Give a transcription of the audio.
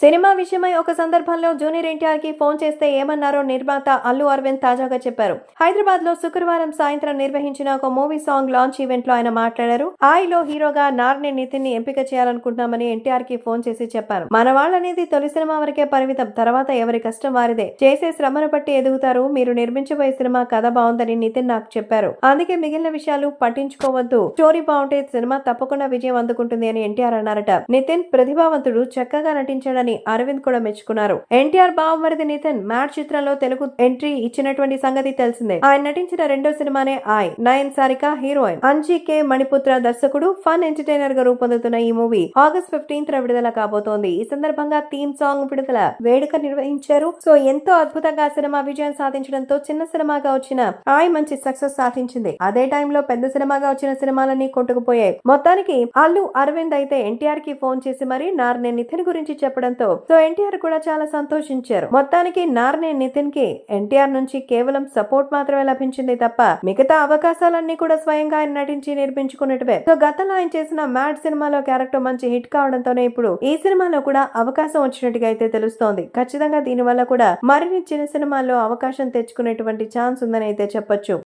Cinema విషయమై ఒక సందర్భంలో జూనియర్ ఎన్టీఆర్కి ఫోన్ చేస్తే ఏమన్నారో నిర్మాత అల్లు అరవింద్ తాజాగా చెప్పారు. హైదరాబాద్లో శుక్రవారం సాయంత్రం నిర్వహించిన ఒక మూవీ సాంగ్ లాంచ్ ఈవెంట్లో ఆయన మాట్లాడారు. ఆయిలో హీరోగా నార్ని నితిన్ని ఎంపిక చేయాలనుకుంటున్నామని ఎన్టీఆర్కి ఫోన్ చేసి చెప్పారు. మన వాళ్ళనేది తొలి సినిమా వరకే పరిమితం. తర్వాత ఎవరి కష్టం వారిదే. చేసే శ్రమను బట్టి ఎదుగుతారు. మీరు నిర్మించబోయే సినిమా కథ బాగుందని నితిన్ నాకు చెప్పారు. అందుకే మిగిలిన విషయాలు పట్టించుకోవద్దు. స్టోరీ బాగుంటే సినిమా తప్పకుండా విజయం అందుకుంటుంది అని ఎన్టీఆర్ అన్నారట. నితిన్ ప్రతిభావంతుడు చక్కగా నటించాడని అరవింద్ కూడా మెచ్చుకున్నారు. ఎన్టీఆర్ బావమరిది నితిన్ మ్యాట్ చిత్రంలో తెలుగు ఎంట్రీ ఇచ్చినటువంటి సంగతి తెలిసిందే. ఆయన నటించిన రెండో సినిమానే ఆయ్ నయన్ సారిక హీరోయిన్. అంజీ కే మణిపుత్ర దర్శకుడు ఫన్ ఎంటర్టైనర్గా రూపొందుతున్న ఈ మూవీ ఆగస్ట్ ఫిఫ్టీన్త్ విడుదల కాబోతోంది. ఈ సందర్భంగా థీమ్ సాంగ్ విడుదల వేడుక నిర్వహించారు. సో ఎంతో అద్భుతంగా సినిమా విజయం సాధించడంతో చిన్న సినిమాగా వచ్చిన ఆయ్ మంచి సక్సెస్ సాధించింది. అదే టైంలో పెద్ద సినిమాగా వచ్చిన సినిమాలన్నీ కొట్టుకుపోయాయి. మొత్తానికి అల్లు అరవింద్ అయితే ఎన్టీఆర్కి ఫోన్ చేసి మరీ నార్నే నితిన్ గురించి చెప్పడం చెప్పడంతో సో ఎన్టీఆర్ కూడా చాలా సంతోషించారు. మొత్తానికి నార్నే నితిన్కి ఎన్టీఆర్ నుంచి కేవలం సపోర్ట్ మాత్రమే లభించింది తప్ప మిగతా అవకాశాలన్నీ కూడా స్వయంగా ఆయన నటించి నిర్మించుకున్నట్టువే. సో గతంలో ఆయన చేసిన మ్యాడ్ సినిమాలో క్యారెక్టర్ మంచి హిట్ కావడంతోనే ఇప్పుడు ఈ సినిమాలో కూడా అవకాశం వచ్చినట్టుగా అయితే తెలుస్తోంది. ఖచ్చితంగా దీని వల్ల కూడా మరిన్ని చిన్న సినిమాల్లో అవకాశం తెచ్చుకునేటువంటి ఛాన్స్ ఉందని అయితే చెప్పొచ్చు.